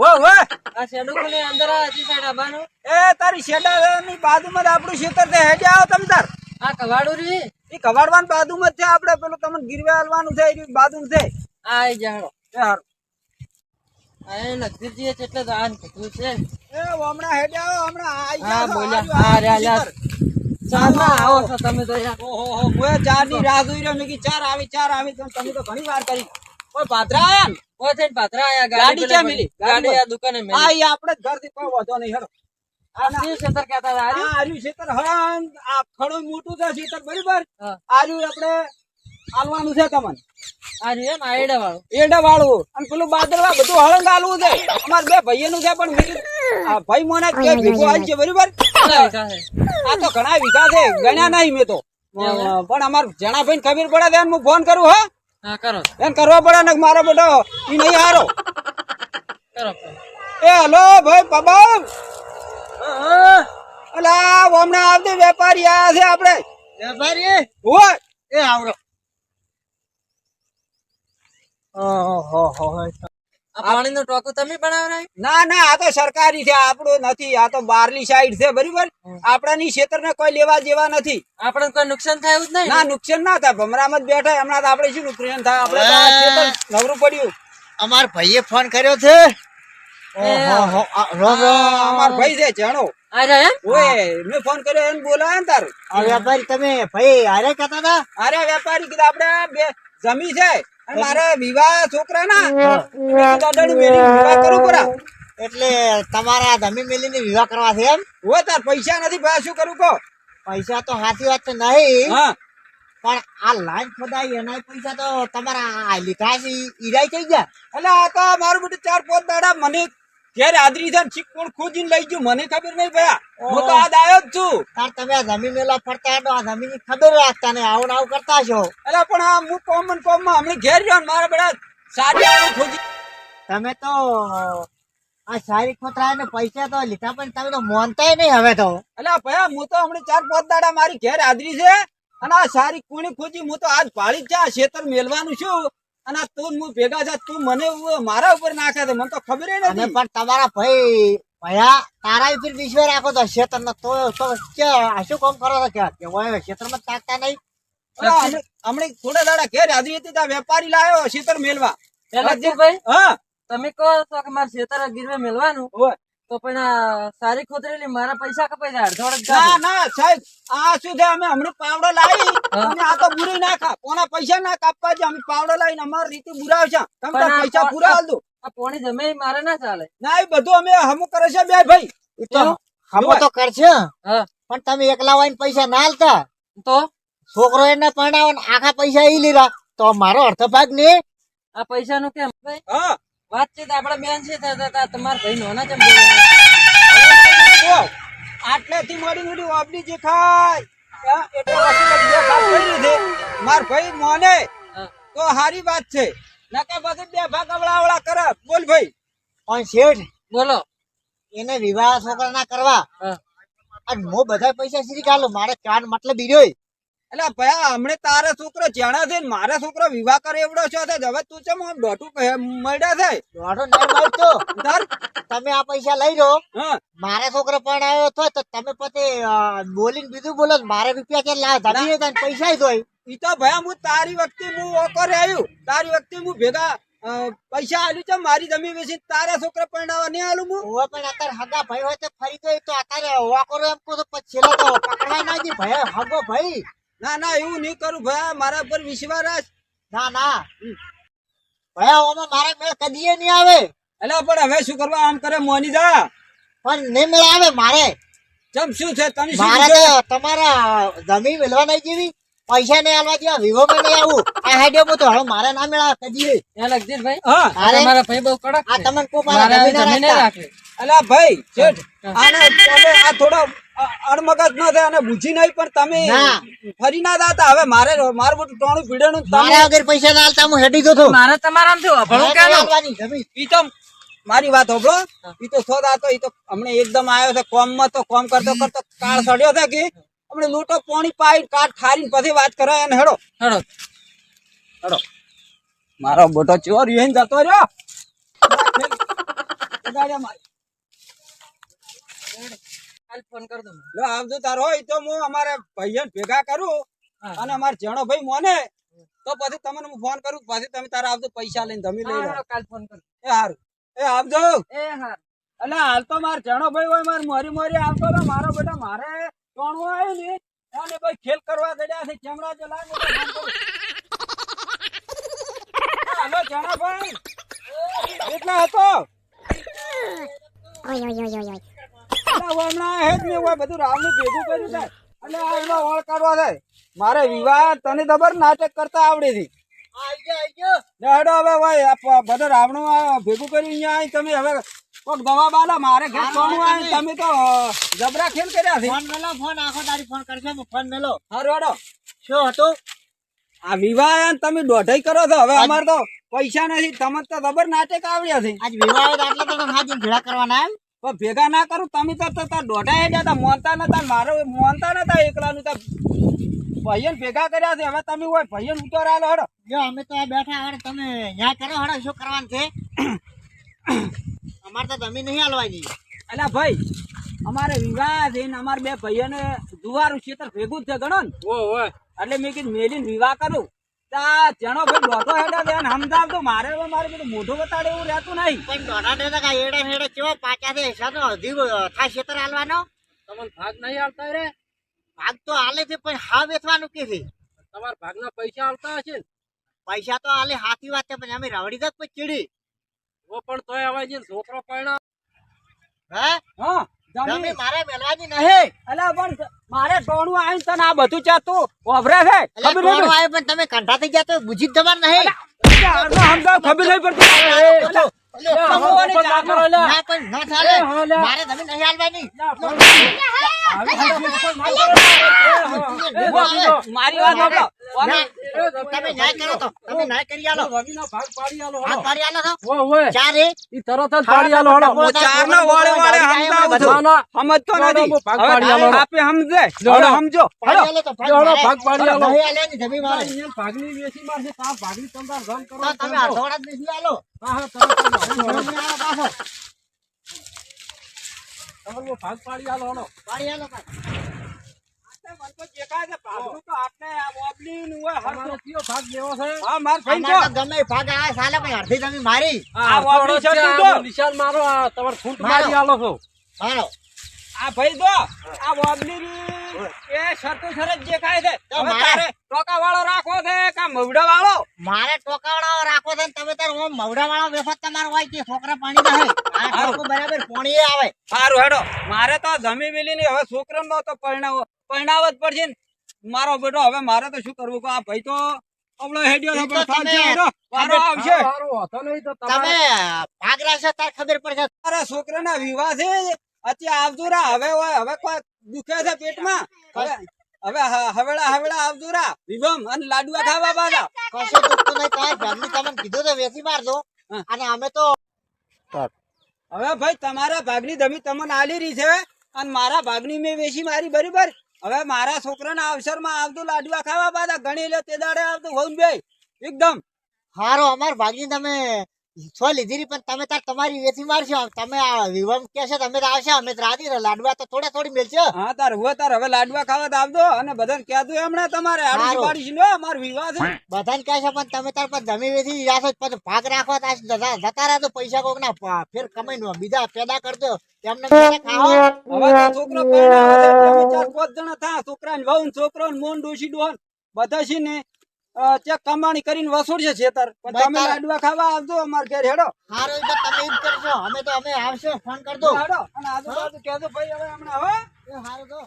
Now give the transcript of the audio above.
ઓ ઓ. આ અંદર આ હજી સાઈડ આવવાનું એ તારી શેડાની બાજુમાં આપણું ખેતર છે. હેડે આવો તમ તાર. આ કવાડું રી એ કવાડવાન બાજુમાં છે આપણે. પેલું તમને ગીરવે હાલવાનું છે એની બાજુ છે. આ આઈ જાડો એ હારું. આ એ એટલે તો આ કીધું છે. એ હમણાં હેડે આવો હમણાં આઈ હા બોલ્યા. હા રે આવો છો તમે તો યાર. ઓહો હો હું ચારની રાહ જોઈ રહ્યો. મેં ચાર આવી ચાર આવી. તમે તો ઘણી વાર કરી. કોઈ પાત્રા આયા ને? ઓ પાત્રા આયા ગાડી ક્યાં મિલી? ગાડી આ દુકાને આ ઈ આપણે ઘરથી કોઈ વાંધો નહીં હેડો. આ શિવ ક્ષેત્ર કહેતા હતા? આ આર્યું? આર્યું ખેતર હળંગ આ ખડો મોટું છે ક્ષેત્ર બરાબર? આર્યું આપણે આલવાનું છે તમને આર્યું એમ? આયડા વાળું એડા વાળું અને પેલું બાદરવા બધું હળંગ આલવું છે. અમાર બે ભાઈઓનું છે પણ આ ભાઈ મોને કે ભીગો આલ છે બરાબર? આ તો ઘણા વીઘા છે ગણ્યા નહીં મેં તો. પણ અમાર જણા ભાઈ ખબર પડે હું ફોન કરું હા. હા કરો. એને કરવા પડે ને મારો બેટો ઈ નહીં હારો. કરો. એ હલો ભાઈ પબમ અલા હમણાં આવતી વેપારી આ છે આપણે. વેપારી હોય. એ આવરો આ પાણીનું ટોકું તમે બનાવરાય? ના ના આ તો સરકારી છે આપણું નથી આ તો બારલી સાઈડ છે બરાબર? આપણાની ક્ષેત્ર ને કોઈ લેવા જેવા નથી. આપણે કોઈ નુકસાન થાય એવું જ નહીં ના? નુકસાન ના થાય ભમરામાં જ બેઠા હમણાં તો આપણે શું નુકસાન થાય? આપણે નવરું પડ્યું. અમાર ભાઈએ ફોન કર્યો છે. અમાર ભાઈ છે જાણો. અરે ઓય મેં ફોન કર્યો એને બોલાય ને તારું. આ વેપારી તમે ભાઈ આરે કહેતા હતા? અરે વેપારી કીધા આપણે બે જમી છે અને મારે વિવાહ છોકરા ના મેળી વિવાહ કરું પરા. એટલે તમારા ધમી મેલીને વિવાહ કરવા છે એમ? હો તાર પૈસા નથી ભાઈ શું કરું કહો? પૈસા તો સાચી વાત તો નહીં. પણ આ લાઈન ખોદાઈ એના પૈસા તો તમારા આ લીધા છે ઈરાઈ થઈ ગયા. એટલે આ તો મારું બધું ચાર પાંચ દાડા મને ઘેર આદરી છે ચીક કોણ ખોજીને લઈ ગયું. મને ખબર નહીં ભયા હું તો આજ આવ્યો જ છું. તાર તમે આ જમીન મેલા ફરતા હતો આ જમીન ખબર રાખતા ને આવું આવું કરતા છો. એટલે પણ આ હું કોમન કોમમાં હમણાં ઘેર રહ્યો મારા બધા સારી આવું ખોજી તમે તો આ સારી ખોતરા ને પૈસા તો લીધા પણ તમે તો મોનતાય નહીં હવે તો. એટલે ભયા હું તો હમણાં ચાર પાંચ દાડા મારી ઘેર હાજરી છે. અને આ સારી કોણી ખોજી હું તો આજ પાડી જ છે આ ખેતર મેલવાનું છું. અને તું હું ભેગા જા તું મને મારા ઉપર નાખે છે મને તો ખબર નથી. પણ તમારા ભાઈ ભયા તારા ઉપર વિશ્વ રાખો તો ક્ષેત્ર નો તો તો શું કામ કરો છો કે? ક્ષેત્રમાં તાકતા નહીં? હમણાં થોડા દાડા ઘેર હાજરી હતી ત્યાં વેપારી લાવ્યો ક્ષેત્ર મેળવા ભાઈ હા. તમે કહો છો કે મારે ક્ષેત્ર ગીરવે મેળવાનું ઓય. તો પણ સારી ખોતરેલી મારા પૈસા કપાઈ જાય અડધો અડધ ના. ના સાહેબ આ શું છે? અમે હમણાં પાવડો લાવી. અને આ તો બુરી નાખા કોના પૈસા ના કાપવા છે? અમે પાવડો લાવીને અમારી રીતે બુરાવ છે. તમે પૈસા પૂરા હાલ દો. આ પોણી જમે મારે ના ચાલે. ના એ બધું અમે હમુ કરે છે બે ભાઈ. એ તો એવું? તો કરશે. હા. પણ તમે એકલા હોય પૈસા ના હાલતા તો? છોકરો એને પરણાવો આખા પૈસા ઈ લીધા. તો મારો અર્થ ભાગ ને આ પૈસા નું કેમ? ભાઈ હા. વાતચીત આપણે બેન છે તો- તો- તો તમારા ભાઈ નોના ચમ આટલેથી મોડી મોડી વાપડી જે ખાય એટલે માર ભાઈ મોને. તો હારી વાત છે. નકે પછી બે ભાગ અવળા અવળા કરે. બોલ ભાઈ. પણ શેઠ બોલો. એને વિવાહ છોકરા ના કરવા. અને હું બધા પૈસા સીધી કાઢું. મારે ચાર મતલબ રહ્યો એટલે ભયા હમણે તારા છોકરો જાણા છે મારા છોકરો વિવાહ કરે એવડો છો છે હવે તું છે આમ દોઢું મળ્યા છે? દોઢો નહીં મળતો. તમે આ પૈસા લઈ લો. મારા છોકરો પણ આવ્યો તો તો તમે પછી બોલીને બીજું બોલો મારે રૂપિયા કે લાવ? ધમી હતા પૈસા જોઈ ઈ તો ભયા હું તારી વખતે હું ઓકોરે આવ્યું તારી વખતે હું ભેગા પૈસા આલ્યું છે મારી જમીન વેચી તારા છોકરા પરણાવવા નહીં આલું હું? પણ અત્યારે હગા ભાઈ હોય તો ફરી તો અત્યારે ઓવા એમ કહો તો પછી છેલ્લે તો પકડવા ના ભાઈ હગો ભાઈ. ના ના એવું નહીં કરું ભયા મારા પર વિશ્વાસ રાખ. ના ના. ભાઈ ઓમાં મારા મેળ કદીએ નહીં આવે. એટલે પણ હવે શું કરવા આમ કરે મોની જા. પણ નહીં મેળ આવે મારે. ચમ શું છે તમે મારે તમારા જમીન મેળવા નહીં જેવી. પૈસા નહીં આલવા જેવા વિવો માં નહીં આવું. આ હાડ્યો હું તો હવે મારા ના મેળા કદીએ એ લગજીરભાઈ હા આ અરે. તમારા ભાઈ બહુ કડક આ તમને કો મારા મારા જમીન ના. રાખે. અલા ભાઈ શેઠ આને તમે આ થોડો અણમગજ ન થાય અને બુજી નહીં પણ તમે ફરી ના દાતા. હવે મારે મારું બધું ટોણું પીડેનું તમે મારા વગર પૈસા ના આલતા હું હેડી જતો મારે તમારા આમ થયું મારે કેનું? નહીં આલવાની જમીન. ઈ તો મારી વાત હોભળો. ઈ તો સો દાતો ઈ તો હમણે એકદમ આવ્યો છે કોમમાં તો કોમ કરતો કરતો કાળ સડ્યો છે કે? હમણે લોટો પાણી પાઈ કાટ ખારીને પછી વાત કરો એને હેડો. હેડો. હેડો. મારો બોટો ચોર યુ જતો રહ્યો. ફોન કર લો આવજો તારો હોય તો હું અમારે ભાઈઓને ભેગા કરું. અને અમારે જણો ભાઈ મોને તો પછી તમને હું ફોન કરું પછી તમે તારા આવજો પૈસા લઈને તમે લઈ કાલ ફોન કર. એ હારું. એ આવજો. એ હા. એટલે હાલ તો મારે જણો ભાઈ હોય મારે મોરી મોરી આવતો મારો બેટા મારે ટોણું આવ્યું ને અને ભાઈ ખેલ કરવા ગયા છે? કેમરા હાલો જણો ભાઈ. કેટલા હતો? હમણાં નહીં, બધું રાવનું ભેગું કર્યું છે. અને આ એનો ઓળ કાઢવા છે. મારે વિવાહ તને ખબર? નાટક કરતા આવડે છે હેડો હવે ભાઈ બધા રાવણું આ ભેગું કર્યું અહીંયા તમે હવે કોક દવા બાલા મારે ઘેર હા, તમે તો જબરા ખેલ કર્યા છે. ફોન મેલો ફોન આખો તારી ફોન કરશે ફોન મેલો. હારું હેડો શું હતું? આ વિવાહ તમે દોઢાઈ કરો છો. હવે અમારે તો પૈસા નથી. તમને તો જબર નાટક આવડ્યા છે. આજ વિવાહ હોય તો હાજી ભેળા કરવાના એમ? પણ ભેગા ના કરું. તમે તો તાર દોઢાઈ ગયા હતા મોનતા નતા મારે મોનતા નતા એકલાનું. તો ભાઈઓને ભેગા કર્યા છે. હવે તમે હોય ભાઈઓને ઉતર આલો હડો જો અમે તો આ બેઠા તમે ન્યાય કરો હડો શું કરવાનું છે? અમારે તો જમીન નહીં હાલવાની. અલા ભાઈ અમારે વિવાહ છે ને અમારે બે ભાઈઓને જુવારું ખેતર ભેગું જ છે ગણો ને. એટલે મેં કીધું મેલીને વિવાહ કરું. તા જણો ભાઈ દોઢો હેડા સમજાવ તો મારે મારે બધું મોઢું બતાડે એવું રહેતું નહીં. પણ દોઢા ડેડા એડા હેડે કેવો પાછા છે હિસાબનો અધી થાય ખેતર હાલવાનો? તમારો ભાગ નહીં આવતા રે. ભાગ તો હાલે છે પણ હા વેચવાનું કે છે? તમારા ભાગના પૈસા આવતા હશે ને? પૈસા તો હાલે હાથી વાત છે પણ અમે રવડી દે પછી ચીડી. ઓ પણ તોય હવે જે છોકરો પરણા હા હા જમી મારે મેલવાની નહીં અલા પણ મારે ટોણું આવીને તને આ બધું ચાતું વાપરે છે ખબર નહીં ટોળું પણ તમે કંઠા થઈ ગયા તો બુજી જવાનું નહીં ખબર નહીં પડતી. મારે જમીન નહીં હાલવાની મારી વાત સાંભળો. ના, કરો તો તમે ન્યાય કરી આલો રવિનો ભાગ પાડી આલો હાથ પાડી આલો તો ઓ ઓય ચાર ઈ તરત જ પાડી આલો હળો હા, ચારના વાળે વાળે. ના, ના. સમજતો ના, ના, નથી ભાગ પાડી આલો. આપે સમજે જો, સમજો. આલો તો હળો, મારે. ભાગ પાડી આલો. નહીં હાલવાની જમીન મારે. અહીંયા ભાગની વેચી મારશે તાર ભાગની તમતાર રન કરો તમે અડધોડા જ બેસી આલો હા હા આલો. આલો પાછો. તમારો ભાગ પાડી આલો હળો પાડી આલો તો તો હોય, ભાગ ભાઈ આ વાપરી છે? તું તો. નિશાન મારો આ તમારે ફૂટ મારો. મારી આલો છો. હાલો. આ ભાઈ જો, આ ઓબલીની એ શરતો શરત દેખાય છે. મારે- ટોકા ટોકાવાળો રાખવો છે કે મવડાવાળો? મારે ટોકાવાળા રાખો છે તમે તાર ઓમ મવડાવાળા વેફત તમારો હોય કે છોકરા પાણી ના હોય બરાબર પોણી આવે. સારું હેડો. મારે તો જમી મિલી હવે છોકરાનો તો પરણાવ પરણાવ જ પડશે મારો બેટો હવે મારે તો શું કરવું? કે આ ભાઈ તો અવળો હેડ્યો છે. વારો આવશે. તમે તાર ખબર પડશે. છોકરાના વિવાહ છે અત્યારે આવજો રા હવે હવે કોઈ દુખે છે પેટમાં? હવે હવે હ- હવેળા હવેળા આવજો રા વિભમ અને લાડુઆ ખાવા બાગા કશું દુખતું નહીં ફેમિલી તમને કીધું તો વેચી મારજો. અને અમે તો હવે ભાઈ તમારા ભાગની જમીન તમને આલી રહી છે અને મારા ભાગની મેં વેચી મારી બરાબર? હવે મારા છોકરાના અવસરમાં આવતું લાડવા ખાવા બાદ ગણી લે તે દાડે આવતું હોઉં ભાઈ. એકદમ. હારો, અમાર ભાગી તમે છો લીધી પણ તમે તાર તમારી વેથી મારશો તમે આ વિવમ કે છે તમે આવશે અમે તો રાજી લાડવા તો થોડા થોડી મેલશે. હા તાર હવે તાર. હવે લાડવા ખાવા આવજો અને બધાને કહેતું હમણાં તમારે. આડી પાડી પાડીશ અમાર વિવાહ છે. બધાને કહે છે પણ તમે તાર પર જમી વેથી જાશો પછી ભાગ રાખવા તાશ જતા જતા રહે તો પૈસા કોક ના ફેર કમાઈ નો બીજા પેદા કરજો. એમને ખાઓ. હવે તો છોકરો પરણાવે છે, ચાર પાંચ જણા થા. છોકરા ને વહુ છોકરો ને મોન ડોશી ડોહન બધા છે ને ચેક કમાણી કરીને વસૂલશે છેતર પણ તમે લાડવા ખાવા આવજો અમાર ઘેર હેડો. હારો એક તો તમે ઈ કરજો અમે તો અમે આવશે ફોન કરજો. હેડો. અને આજુબાજુ કહેજો ભાઈ હવે હમણાં હો. હારો તો